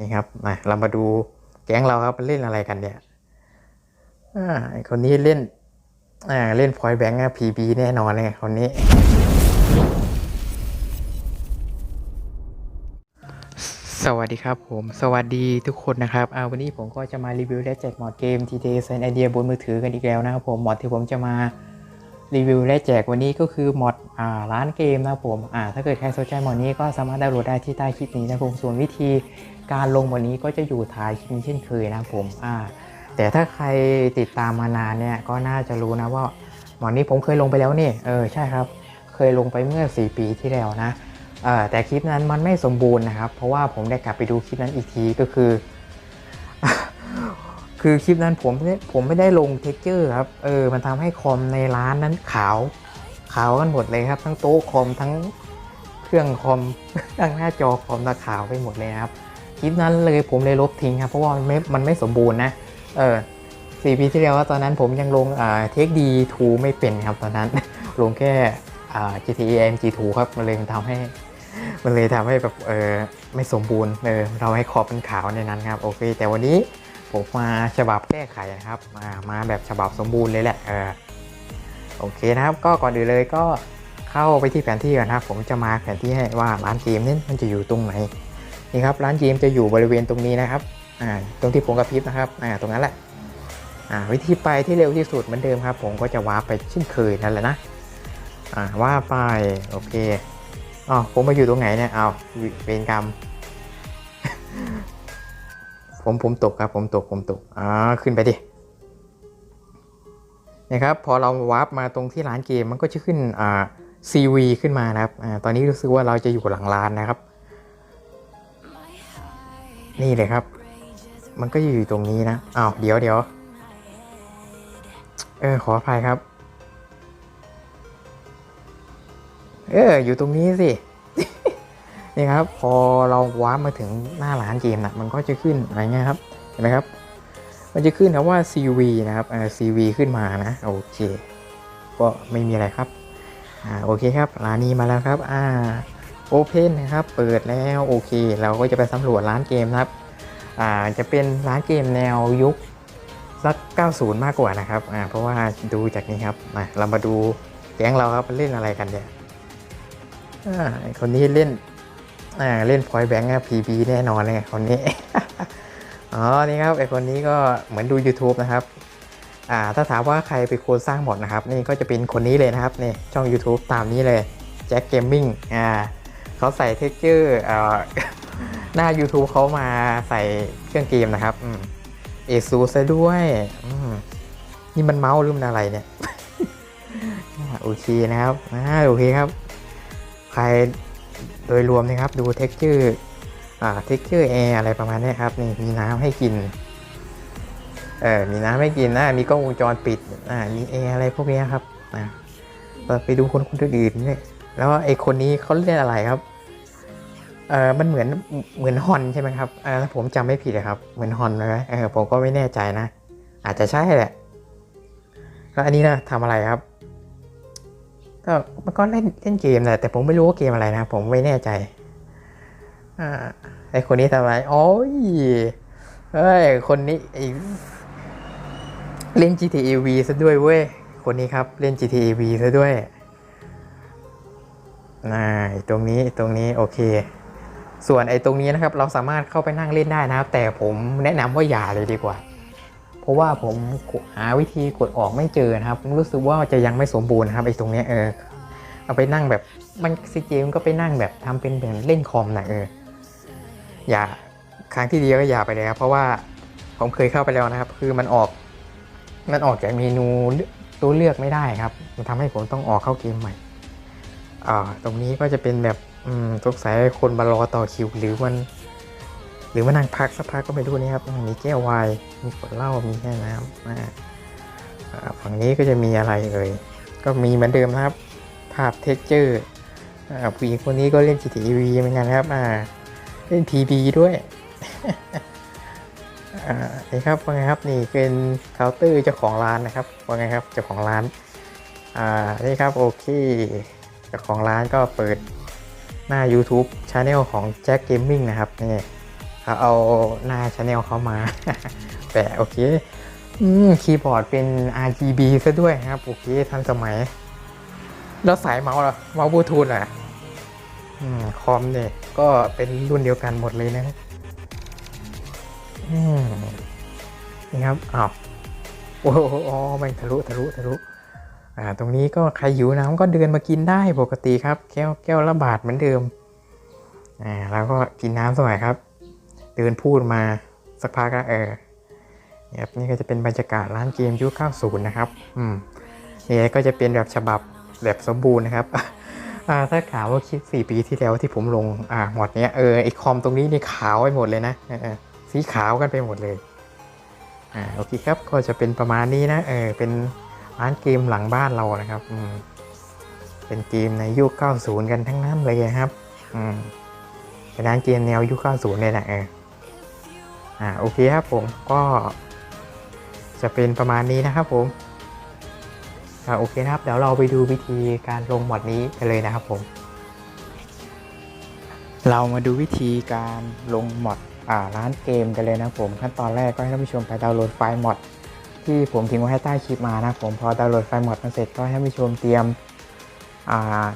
นี่ครับมาเรามาดูแก๊งเราครับเล่นอะไรกันเนี่ยอ่าคนนี้เล่นอ่าเล่นพอยแบงค์พีบีแน่นอนเลยคนนี้ สวัสดีครับผม สวัสดีทุกคนนะครับอ่าวันนี้ผมก็จะมารีวิวและแจกมอดเกม t t s ไอเดียบนมือถือกันอีกแล้วนะครับผมมอดที่ผมจะมารีวิวและแจกวันนี้ก็คือมอดอ่าร้านเกมนะครับผมอ่าถ้าเกิดใครสนใจมอดนี้ก็สามารถดาวน์โหลดได้ที่ใต้คลิปนี้นะครับผมส่วนวิธี การลงวันนี้ก็จะอยู่ท้ายคลิปเช่นเคยนะครับผมอ่าแต่ถ้าใครติดตามมานานเนี่ยก็น่าจะรู้นะว่าหมอดนี้ผมเคยลงไปแล้วนี่เออใช่ครับ เคยลงไปเมื่อ 4 ปีที่แล้วนะเออแต่คลิปนั้นมันไม่สมบูรณ์นะครับ เพราะว่าผมได้กลับไปดูคลิปนั้นอีกทีก็คือ คือคลิปนั้นผมไม่ผมไม่ได้ลงเท็กเจอร์ครับเออมันทำให้คอมในร้านนั้นขาวขาวกันหมดเลยครับ ทั้งโต๊ะคอมทั้งเครื่องคอมทั้งหน้าจอคอมตะขาวไปหมดเลยครับ คลิปนั้นเลยผมเลยลบทิ้งครับเพราะว่ามันไม่มันไม่สมบูรณ์นะเออสี่ปีที่แล้วตอนนั้นผมยังลงอ่าเทคดีทูไม่เป็นครับตอนนั้น ลงแค่อ่า GTA MG2 ครับมันเลยทำให้มันเลยทำให้แบบเออไม่สมบูรณ์เออเราให้ขอบเป็นขาวในนั้นครับโอเค แต่วันนี้ผมมาฉบับแก้ไขนะครับมามาแบบฉบับสมบูรณ์เลยแหละเออโอเคนะครับ ก็ก่อนอื่นเลยก็เข้าไปที่แผนที่ก่อนนะครับ ผมจะมาแผนที่ให้ว่าร้านเกมนี้มันจะอยู่ตรงไหน นี่ครับร้านเกมจะอยู่บริเวณตรงนี้นะครับอ่าตรงที่ผมกระพริบนะครับอ่าตรงนั้นแหละอ่าวิธีไปที่เร็วที่สุดเหมือนเดิมครับ ผมก็จะวาร์ปไปเช่นเคยนั่นแหละนะอ่าว่าไปโอเคอ๋อผมมาอยู่ตรงไหนเนี่ยเอาเวรกรรมผมผมตกครับผมตกผมตกอ่าขึ้นไปดินะครับพอเราวาร์ปมาตรงที่ร้านเกมมันก็จะขึ้นอ่า CV ขึ้นมานะครับอ่าตอนนี้รู้สึกว่าเราจะอยู่หลังร้านนะครับ นี่เลยครับ มันก็อยู่ตรงนี้นะอ้าวเดี๋ยวเดี๋ยวเออขออภัยครับ เอออยู่ตรงนี้สิ นี่ครับ พอเราว้ามาถึงหน้าร้านเกมนะมันก็จะขึ้นอะไรเงี้ยครับเห็นไหมครับ มันจะขึ้นนะว่า CV นะครับเออ CV ขึ้นมานะโอเค ก็ไม่มีอะไรครับอ่าโอเคครับร้านนี้มาแล้วครับ อ่า โอเพนนะครับ เปิดแล้วโอเค เราก็จะไปสำรวจร้านเกมนะครับ อ่า จะเป็นร้านเกมแนวยุคสัก 90 มากกว่านะครับ อ่า เพราะว่าดูจากนี้ครับมาเรามาดูแก๊งเราครับเล่นอะไรกันเนี่ย อ่า คนนี้เล่น อ่า เล่นพอยแบงค์พีบีแน่นอนเลยคนนี้ อ๋อ นี่ครับไอคนนี้ก็เหมือนดู YouTube นะครับอ่าถ้าถามว่าใครเป็นคนสร้างบอทนะครับ นี่ก็จะเป็นคนนี้เลยนะครับนี่ช่อง YouTube ตามนี้เลยแจ็คเกมมิ่งอ่า เขาใส่เทคเจอร์หน้า YouTube เขามาใส่เครื่องเกมนะครับเอซูซะด้วยนี่มันเมาส์หรือมันอะไรเนี่ยโอเคนะครับอ่าโอเคครับ ใครโดยรวมนะครับ ดูเท็กเจอร์อ่าเท็กเจอร์แอร์อะไรประมาณนี้ครับ นี่มีน้ำให้กิน เออมีน้ำให้กินนะ มีกล้องวงจรปิด อ่า มีแอร์อะไรพวกนี้ครับนะเราไปดูคนคนอื่นเนี่ย แล้วไอคนนี้เขาเรียกอะไรครับเออมันเหมือนเหมือนฮอนใช่ไหมครับเออถ้าผมจำไม่ผิดนะครับ เหมือนฮอนเลยเออผมก็ไม่แน่ใจนะ อาจจะใช่แหละแล้วอันนี้นะทำอะไรครับ ก็มันก็เล่นเล่นเกมแหละแต่ผมไม่รู้ว่าเกมอะไรนะ ผมไม่แน่ใจอ่าไอคนนี้ทำอะไรโอ้ยเฮ้ยคนนี้ไอเล่น GTA V ซะด้วยเว้ยคนนี้ครับเล่น GTA V ซะด้วย น่าตรงนี้ตรงนี้โอเค ส่วนไอ้ตรงนี้นะครับเราสามารถเข้าไปนั่งเล่นได้นะครับ แต่ผมแนะนำว่าอย่าเลยดีกว่า เพราะว่าผมหาวิธีกดออกไม่เจอนะครับ รู้สึกว่าจะยังไม่สมบูรณ์ครับไอ้ตรงนี้เออเอาไปนั่งแบบมันซีเกมก็ไปนั่งแบบทำเป็นเหมือนเล่นคอมนะเอออย่าครั้งที่เดียวก็อย่าไปเลยครับเพราะว่าผมเคยเข้าไปแล้วนะครับ คือมันออกมันออกจากเมนูตัวเลือกไม่ได้ครับ มันทำให้ผมต้องออกเข้าเกมใหม่ ตรงนี้ก็จะเป็นแบบสงสัยคนมารอต่อคิวหรือมัน หรือมานั่งพักสักพักก็ไม่รู้นี่ครับมีแก้วไวน์มีขวดเหล้ามีแก้วน้ำฝั่งนี้ก็จะมีอะไรเอ่ยก็มีเหมือนเดิมนะครับ ภาพเท็กเจอร์ผู้หญิงคนนี้ก็เล่น GTA V เหมือนกันครับเล่น PB ด้วยนี่ครับว่าไงครับนี่เป็นเคาน์เตอร์เจ้าของร้านนะครับว่าไงครับเจ้าของร้านอ่านี่ครับโอเค เจ้าของร้านก็เปิดหน้า YouTube c h a n e l ของ Jack Gaming นะครับนี่เขาเอาหน้าชาแนลเขามาแปะโอเคอืคีย์บอร์ดเป็น RGB ซะด้วยครับ โอเค ทันสมัย แล้วสายเมาส์ล่ะเมาส์บลูทูธล่ะอืมคอมเนี่ยก็เป็นรุ่นเดียวกันหมดเลยนะอืมนี่ครับอ้าวโอ้โหม่งทะลุทะลุทะลุ อ่าตรงนี้ก็ใครหิวน้ำก็เดินมากินได้ปกติครับ แก้วแก้วละบาทเหมือนเดิมอ่าแล้วก็กินน้ำสัยครับ เดินพูดมาสักพักก็เออเนี่ยครับนี่ก็จะเป็นบรรยากาศร้านเกมยุค90 นะครับ อืมนี่ก็จะเป็นแบบฉบับแบบสมบูรณ์นะครับอ่าถ้าขาวว่าคลิป4ปีที่แล้วที่ผมลงอ่าหมดเนี้ยเออไอคอมตรงนี้นี่ขาวไปหมดเลยนะเออสีขาวกันไปหมดเลยอ่าโอเคครับก็จะเป็นประมาณนี้นะเออเป็น ร้านเกมหลังบ้านเรานะครับอืมเป็นเกมในยุค 90 กันทั้งนั้นเลยครับอืมเป็นร้านเกมแนวยุค 90 เลยแหละเอออ่าโอเคครับผมก็จะเป็นประมาณนี้นะครับผมอ่าโอเคนะครับ เดี๋ยวเราไปดูวิธีการลงมอดนี้กันเลยนะครับผม เรามาดูวิธีการลงมอดอ่าร้านเกมกันเลยนะครับผม ขั้นตอนแรกก็ให้ท่านผู้ชมไปดาวน์โหลดไฟล์มอด ที่ผมทิ้งไว้ให้ใต้คลิปมานะผมพอดาวน์โหลดไฟล์มดมาเสร็จก็ให้ผู้ชมเตรียม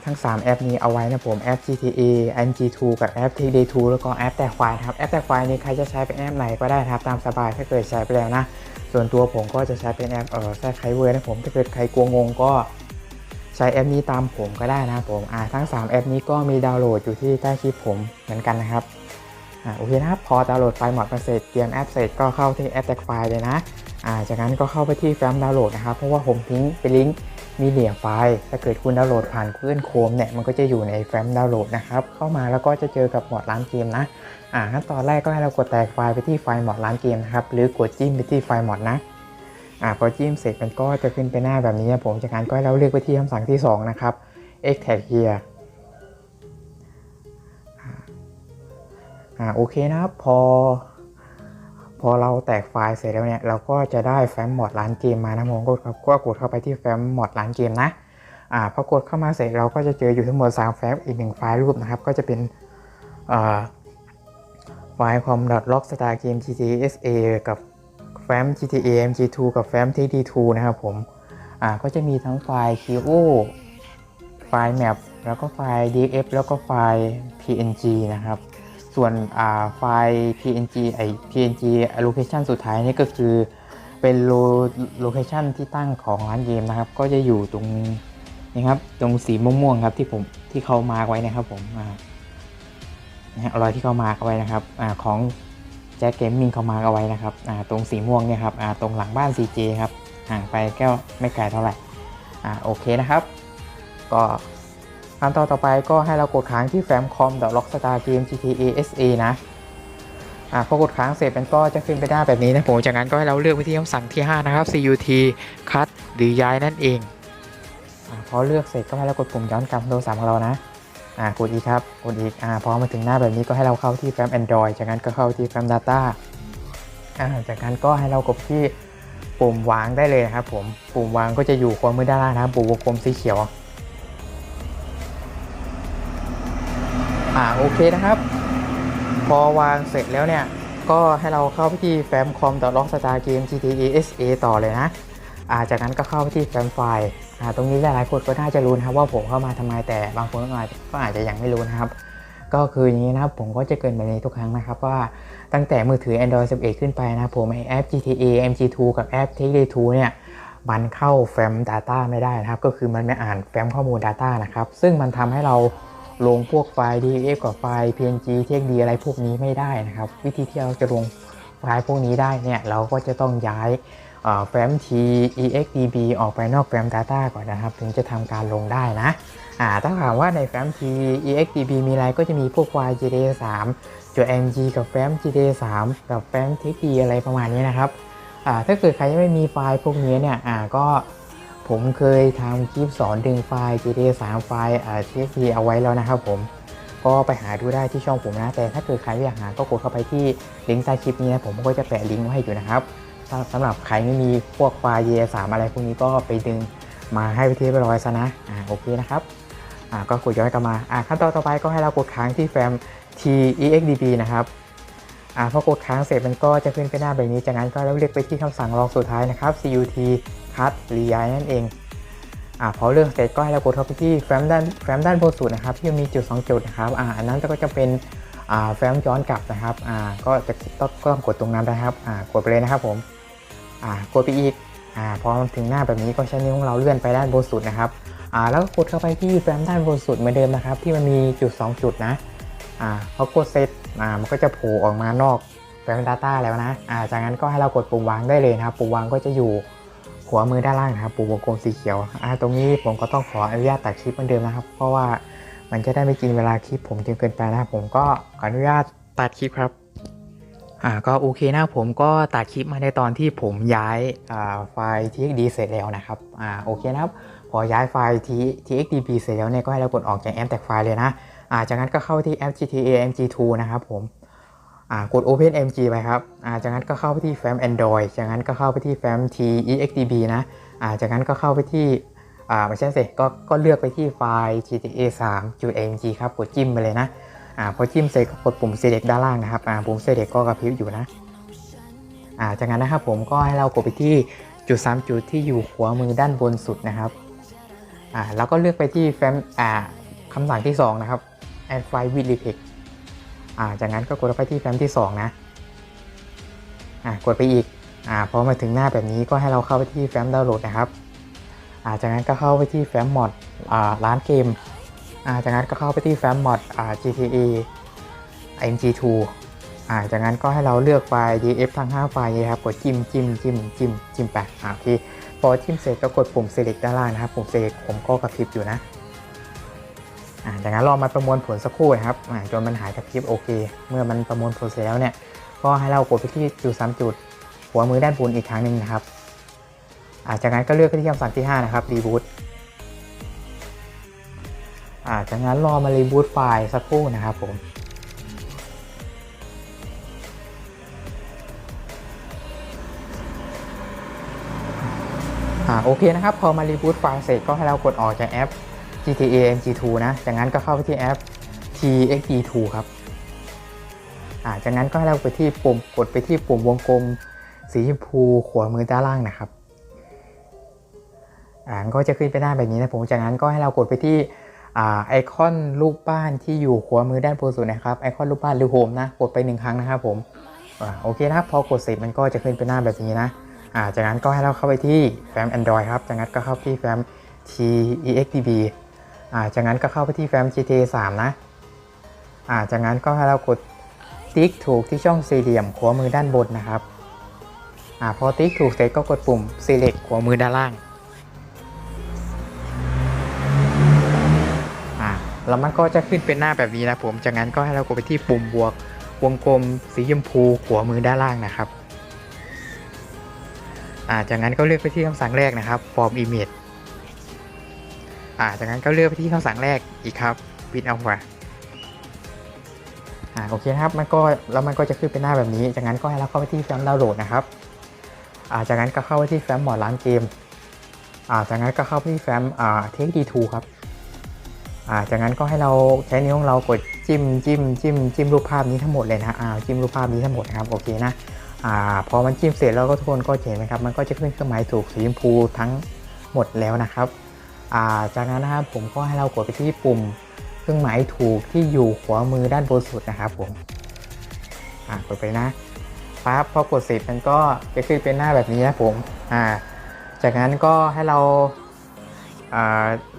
ทั้ง 3 แอปนี้เอาไว้นะผมแอป GTA NG2 กับแอป TD2 แล้วก็แอปแต่ควายนะครับแอปแต่ควายนี้ใครจะใช้เป็นแอปไหนก็ได้ครับตามสบายถ้าเกิดใช้ไปแล้วนะ ส่วนตัวผมก็จะใช้เป็นแอปเออแซคไคเวอร์นะผมถ้าเกิดใครกลัวงงก็ใช้แอปนี้ตามผมก็ได้นะผมอ่าทั้ง 3 แอปนี้ก็มีดาวน์โหลดอยู่ที่ใต้คลิปผมเหมือนกันนะครับอ่าโอเคนะครับพอดาวน์โหลดไฟล์หมดเสร็จเตรียมแอปเสร็จก็เข้าที่แอปแต่ควายเลยนะ จากนั้นก็เข้าไปที่แฟ้มดาวน์โหลดนะครับ เพราะว่าผมทิ้งเป็นลิงก์มีเดียไฟล์ถ้าเกิดคุณดาวน์โหลดผ่าน Google Chrome เนี่ยมันก็จะอยู่ในแฟ้มดาวน์โหลดนะครับ เข้ามาแล้วก็จะเจอกับหมวดร้านเกมนะอ่าขั้นตอนแรกก็ให้เรากดแตกไฟล์ไปที่ไฟล์หมวดร้านเกมนะครับหรือกดจิ้มไปที่ไฟล์หมวดนะอ่าพอจิ้มเสร็จมันก็จะขึ้นไปหน้าแบบนี้นะผมจากนั้นก็ให้เราเลือกไปที่คำสั่งที่ 2 นะครับ extract here อ่าโอเคนะครับพอ พอเราแตกไฟล์เสร็จแล้วเนี่ยเราก็จะได้แฟ้มมดร้านเกมมานะผมก็ก็กดเข้าไปที่แฟ้มมดร้านเกมนะอ่าพอกดเข้ามาเสร็จเราก็จะเจออยู่ทั้งหมด 3 แฟ้มอีกหนึ่งไฟล์รูปนะครับ ก็จะเป็นอ่าไฟล์ com rockstar game G T S A กับแฟ้ม gta mg2 กับแฟ้ม td2 นะครับผมอ่าก็จะมีทั้งไฟล์ qo ไฟล์ map แล้วก็ไฟล์ df แล้วก็ไฟล์ png นะครับ ส่วนไฟล์ png ไอ png location สุดท้ายนี่ก็คือเป็นโล location ที่ตั้งของร้านเกมนะครับ ก็จะอยู่ตรงนี่ครับ ตรงสีม่วงๆครับที่ผมที่เขามาร์กไว้นะครับผมอ่านะฮะรอยที่เขามาร์กเอาไว้นะครับอ่าของแจ็คเกมมิ่งเขามาร์กเอาไว้นะครับอ่าตรงสีม่วงเนี่ยครับอ่าตรงหลังบ้าน CJ ครับห่างไปแก้วไม่ไกลเท่าไหร่อ่าโอเคนะครับ ก็ ขั้นตอนต่อไปก็ให้เรากดค้างที่แฟ้มคอม .rockstar game gta sa นะอ่าพอกดค้างเสร็จมันก็จะขึ้นไปได้แบบนี้นะผมจากนั้นก็ให้เราเลือกไปที่คำสั่งที่ 5 นะครับ cut cut หรือย้ายนั่นเองอาพอเลือกเสร็จก็ให้เรากดปุ่มย้อนกลับโทรศัพท์ของเรานะอ่ากดอีกครับกดอีกอ่าพอมาถึงหน้าแบบนี้ก็ให้เราเข้าที่แฟ้ม Android จากนั้นก็เข้าที่แฟ้ม Data อ่าจากนั้นก็ให้เรากดที่ปุ่มวางได้เลยนะครับผมปุ่มวางก็จะอยู่ขวามือด้านล่างนะปุ่มวงกลมสีเขียว อ่าโอเคนะครับ พอวางเสร็จแล้วเนี่ย ก็ให้เราเข้าไปที่แฟ้มคอม .rockstar game gta sa ต่อเลยนะอ่าจากนั้นก็เข้าไปที่แฟ้มไฟล์อ่าตรงนี้หลายๆคนก็น่าจะรู้นะครับว่าผมเข้ามาทำไมแต่บางคนก็อาจจะยังไม่รู้นะครับ ก็คืออย่างนี้นะครับผมก็จะเกินแบบนี้ทุกครั้งนะครับว่าตั้งแต่มือถือ Android 11 ขึ้นไปนะผมไอแอป GTA MG2 กับแอป TD2 เนี่ยมันเข้าแฟ้ม Data ไม่ได้นะครับ ก็คือมันไม่อ่านแฟ้มข้อมูล Data นะครับ ซึ่งมันทำให้เรา ลงพวกไฟล์ DF กับไฟล์ PNG TXT อะไรพวกนี้ไม่ได้นะครับ วิธีที่เราจะลงไฟล์พวกนี้ได้เนี่ยเราก็จะต้องย้ายแฟ้ม TEXDB ออกไปนอกแฟ้ม Data ก่อนนะครับ ถึงจะทำการลงได้นะอ่าถ้าถามว่าในแฟ้ม TEXDB มีอะไรก็จะมีพวกไฟล์ GTA 3 JMG กับแฟ้ม GTA 3กับแฟ้ม TXT อะไรประมาณนี้นะครับอ่าถ้าเกิดใครยังไม่มีไฟล์พวกนี้เนี่ยอ่าก็ ผมเคยทำคลิปสอนดึงไฟล์ GTA 3 ไฟล์อ่า TXT เอาไว้แล้วนะครับผม ก็ไปหาดูได้ที่ช่องผมนะ แต่ถ้าเกิดใครอยากหาก็กดเข้าไปที่ลิงก์ใต้คลิปนี้นะผมก็จะแปะลิงก์ไว้ให้อยู่นะครับสำหรับใครไม่มีพวกไฟล์ GTA 3 อะไรพวกนี้ก็ไปดึงมาให้ไปที่เรียบร้อยซะนะ อ่าโอเคนะครับ อ่าก็กดย้อนกลับมา อ่าขั้นตอนต่อไปก็ให้เรากดค้างที่แฟ้ม TEXDB นะครับอ่าพอกดค้างเสร็จมันก็จะขึ้นไปหน้าแบบนี้ จากนั้นก็แล้วเรียกไปที่คำสั่งรองสุดท้ายนะครับ cut cut reai นั่นเองอ่าพอเลือกเสร็จก็ให้เรากดเข้าไปที่แฟ้มด้านแฟ้มด้านบนสุดนะครับที่มีจุด 2 จุดนะครับอ่าอันนั้นก็จะเป็นอ่าแฟ้มย้อนกลับนะครับอ่าก็จะต้องก็ต้องกดตรงนั้นนะครับอ่ากดไปเลยนะครับผมอ่ากดไปอีกอ่าพอมันถึงหน้าแบบนี้ก็ใช้นิ้วของเราเลื่อนไปด้านบนสุดนะครับอ่าแล้วก็กดเข้าไปที่แฟ้มด้านบนสุดเหมือนเดิมนะครับ ที่มันมีจุด 2 จุดนะอ่าพอกดเสร็จอ่ามันก็จะโผล่ออกมานอกแฟ้ม Data แล้วนะอ่าจากนั้นก็ให้เรากดปุ่มวางได้เลยนะครับปุ่มวางก็จะอยู่ วามือด้านล่างนะครับปุ่มวงกลมสีเขียวอ่าตรงนี้ผมก็ต้องขออนุญาตตัดคลิปเหมือนเดิมนะครับ เพราะว่ามันจะได้ไม่กินเวลาคลิปผมจนเกินไปนะครับผมก็ขออนุญาตตัดคลิปครับอ่าก็โอเคนะผมก็ตัดคลิปมาในตอนที่ผมย้ายอ่าไฟล์ txd เสร็จแล้วนะครับอ่าโอเคนะครับพอย้ายไฟล์ T- txdb เสร็จแล้วเนี่ยก็ให้เรากดออกจากแอปแตกไฟล์เลยนะอ่าจากนั้นก็เข้าที่แอป gta mg2 นะครับผม กด Open MG ไปครับจากนั้นก็เข้าไปที่แฟ้ม Android จากนั้นก็เข้าไปที่แฟ้ม texdb นะจากนั้นก็เข้าไปที่ไม่ใช่สิก็ก็เลือกไปที่ไฟล์ GTA 3 .mg ครับ กดจิ้มไปเลยนะอ่าพอจิ้มเสร็จก็กดปุ่ม Select ด้านล่างนะครับปุ่ม Select ก็กระพริบอยู่นะาจากนั้นนะครับผมก็ให้เรากดไปที่จุด 3 จุดที่อยู่ขวามือด้านบนสุดนะครับแล้วก็เลือกไปที่แฟ้มคำสั่งที่ 2 นะครับ add file with repeat อ่าจากนั้นก็กดไปที่แฟ้มที่ 2 นะอ่ากดไปอีกอ่าพอมาถึงหน้าแบบนี้ก็ให้เราเข้าไปที่แฟ้มดาวน์โหลดนะครับอ่าจากนั้นก็เข้าไปที่แฟ้มมอดอ่าร้านเกมอ่าจากนั้นก็เข้าไปที่แฟ้มมอดอ่า GTA MG2 อ่าจากนั้นก็ให้เราเลือกไฟล์ DF ทั้ง 5 ไฟล์นี้ครับกดจิ้มจิ้มจิ้มจิ้มจิ้มไปอ่าโอเคพอจิ้มเสร็จก็กดปุ่ม select ด้านล่างนะครับปุ่ม select ผมก็กระพริบอยู่นะ จากนั้นรอมาประมวลผลสักครู่นะครับจนมันหายกระพริบโอเค เมื่อมันประมวลผลเสร็จแล้วเนี่ยก็ให้เรากดไปที่จุดสามจุด หัวมือด้านบนอีกครั้งหนึ่งนะครับจากนั้นก็เลือกที่คำสั่งที่ 5 นะครับ reboot อ่าจากนั้นรอมา reboot ไฟล์สักครู่นะครับผมอโอเคนะครับ พอมา reboot ไฟล์เสร็จก็ให้เรากดออกจากแอป GTA MG2 นะ จากนั้นก็เข้าไปที่แอป TXD2 ครับอ่าจากนั้นก็ให้เราไปที่ปุ่มกดไปที่ปุ่มวงกลม สีชมพูขวามือด้านล่างนะครับอ่าก็จะขึ้นไปหน้าแบบนี้นะผมจากนั้นก็ให้เรากดไปที่อ่าไอคอนรูปบ้านที่อยู่ขวามือด้านบนสุดนะครับไอคอนรูปบ้านหรือโฮมนะกดไปหนึ่งครั้งนะครับผมอ่าโอเคนะครับพอกดเสร็จมันก็จะขึ้นไปหน้าแบบนี้นะอ่าจากนั้นก็ให้เราเข้าไปที่แฟ้ม Android ครับจากนั้นก็เข้าที่แฟ้ม TEXDB อ่าจากนั้นก็เข้าไปที่แฟ้ม GTA 3 นะ อ่าจากนั้นก็ให้เรากดติ๊กถูกที่ช่องสี่เหลี่ยมขวามือด้านบนนะครับ อ่าพอติ๊กถูกเสร็จก็กดปุ่ม select ขวามือด้านล่าง อ่าแล้วมันก็จะขึ้นเป็นหน้าแบบนี้นะผม จากนั้นก็ให้เรากดไปที่ปุ่มบวกวงกลมสีชมพูขวามือด้านล่างนะครับ อ่าจากนั้นก็เลือกไปที่คำสั่งแรกนะครับ form image อ่าจากนั้นก็เลือกไปที่คำสั่งแรกอีกครับ print out อ่าโอเคครับมันก็แล้วมันก็จะขึ้นเป็นหน้าแบบนี้ จากนั้นก็ให้เราเข้าไปที่แฟ้มดาวน์โหลดนะครับอ่าจากนั้นก็เข้าไปที่แฟ้มหมอดร้านเกมอ่าจากนั้นก็เข้าไปที่แฟ้มอ่า take d2 ครับอ่าจากนั้นก็ให้เราใช้นิ้วของเรากดจิ้มจิ้มจิ้มจิ้มรูปภาพนี้ทั้งหมดเลยนะอ่าจิ้มรูปภาพนี้ทั้งหมดนะครับโอเคนะอ่าพอมันจิ้มเสร็จแล้วก็ทุกคนก็เห็นนะครับมันก็จะขึ้นเครื่องหมายถูกสีชมพูทั้งหมดแล้วนะครับ จากนั้นนะครับผมก็ให้เรากดไปที่ปุ่มเครื่องหมายถูกที่อยู่ขวามือด้านบนสุดนะครับผมอ่ากดไปนะปั๊บพอกดเสร็จมันก็จะขึ้นเป็นหน้าแบบนี้นะผมอ่าจากนั้นก็ให้เรา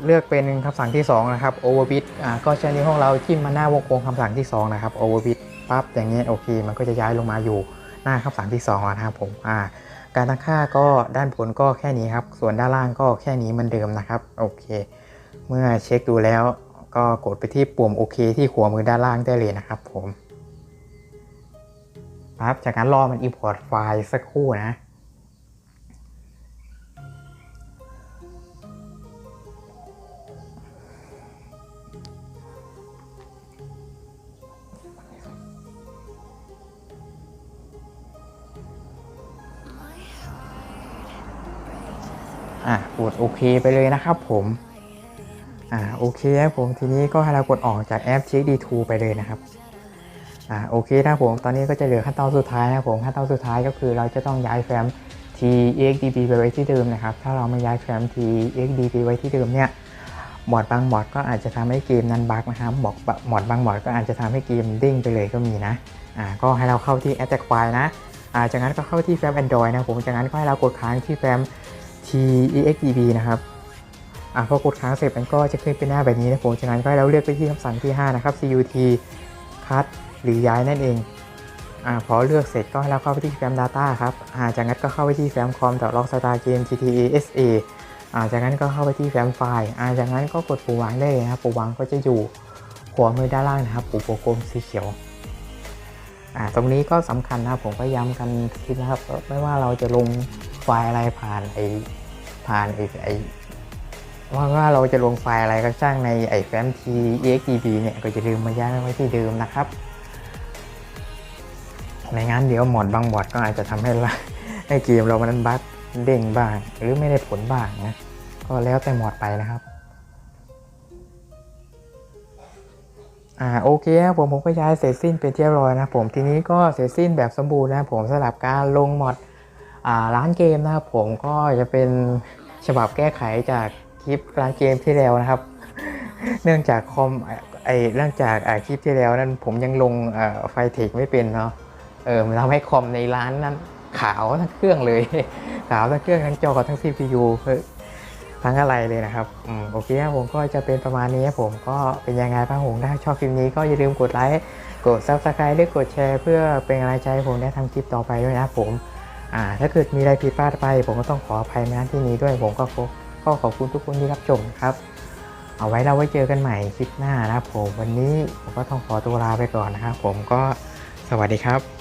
เลือกเป็นคำสั่งที่ 2 นะครับ overbid อ่าก็ใช้นิ้วของเราจิ้มมาหน้าวงกลมคำสั่งที่ 2 นะครับ overbid ปั๊บอย่างเงี้ยโอเค มันก็จะย้ายลงมาอยู่หน้าคำสั่งที่2นะครับผมอ่า การตั้งค่าก็ด้านบนก็แค่นี้ครับ ส่วนด้านล่างก็แค่นี้เหมือนเดิมนะครับ โอเค เมื่อเช็คดูแล้วก็กดไปที่ปุ่มโอเคที่ขวามือด้านล่างได้เลยนะครับผมครับจากนั้นรอมัน import ไฟล์สักครู่นะ กดโอเคไปเลยนะครับผมอ่าโอเคครับผมทีนี้ก็ให้เรากดออกจากแอป Check D2 ไปเลยนะครับอ่าโอเคนะครับผมตอนนี้ก็จะเหลือขั้นตอนสุดท้ายนะครับผมขั้นตอนสุดท้ายก็คือเราจะต้องย้ายแฟ้ม TXDB ไปไว้ที่เดิมนะครับ ถ้าเราไม่ย้ายแฟ้ม TXDB ไว้ที่เดิมเนี่ยหมอดบางหมอดก็อาจจะทำให้เกมนั้นบั๊กนะครับบอกหมอดบางหมอดก็อาจจะทำให้เกมเด้งไปเลยก็มีนะอ่าก็ให้เราเข้าที่ Attack File นะอ่าจากนั้นก็เข้าที่แฟ้ม Android นะผมจากนั้นก็ให้เรากดค้างที่แฟ้ม TEXDB นะครับอ่าพอกดค้างเสร็จมันก็จะขึ้นเป็นหน้าแบบนี้นะผมจากนั้นก็ให้เราเลือกไปที่คำสั่งที่ 5 นะครับ CUT cut หรือย้ายนั่นเองอ่าพอเลือกเสร็จก็ให้เราเข้าไปที่แฟ้ม Data ครับอ่าจากนั้นก็เข้าไปที่แฟ้ม com log star game GTA SA อ่าจากนั้นก็เข้าไปที่แฟ้มไฟล์อ่าจากนั้นก็กดปุ่มวางได้เลยครับปุ่มวางก็จะอยู่ขวามือด้านล่างนะครับปุ่มวงกลมสีเขียวอ่าตรงนี้ก็สำคัญนะครับผมก็ย้ำกันทีนะครับไม่ว่าเราจะลง ไฟล์อะไรผ่านไอผ่านไอไอว่าว่าเราจะลงไฟล์อะไรก็ช่างในไอแฟ้ม TXDB เนี่ยก็จะลืมมาย้ายไว้ที่เดิมนะครับไม่งั้นเดี๋ยวหมดบางบอดก็อาจจะทำให้ละให้เกมเรามันบั๊กเด้งบ้าง หรือไม่ได้ผลบ้างนะก็แล้วแต่หมดไปนะครับอ่าโอเคครับผมผมก็ย้ายเสร็จสิ้นเป็นที่เรียบร้อยนะผมทีนี้ก็เสร็จสิ้นแบบสมบูรณ์นะผมสำหรับการลงหมอด ร้านเกมนะครับผมก็จะเป็นฉบับแก้ไขจากคลิปร้านเกมที่แล้วนะครับ เนื่องจากคอมไอเนื่องจากอาคลิปที่แล้วนั้นผมยังลงไฟเทคไม่เป็นเนาะเออมันทำให้คอมในร้านนั้นขาวทั้งเครื่องเลย ขาวทั้งเครื่องทั้งจอทั้ง CPU เฮ้ยทั้งอะไรเลยนะครับอืมโอเคครับผมก็จะเป็นประมาณนี้ผมก็เป็นยังไงบ้างผมถ้าชอบคลิปนี้ก็อย่าลืมกดไลค์ กด Subscribe หรือกดแชร์ เพื่อเป็นกำลังใจให้ผมได้ทำคลิปต่อไปด้วยนะผม อ่าถ้าเกิดมีอะไรผิดพลาดไป ผมก็ต้องขออภัยในที่นี้ด้วยผมก็ขอก็ขอบคุณทุกคนที่รับชมครับ เอาไว้เราไว้เจอกันใหม่คลิปหน้านะครับผมวันนี้ผมก็ต้องขอตัวลาไปก่อนนะครับผมก็สวัสดีครับ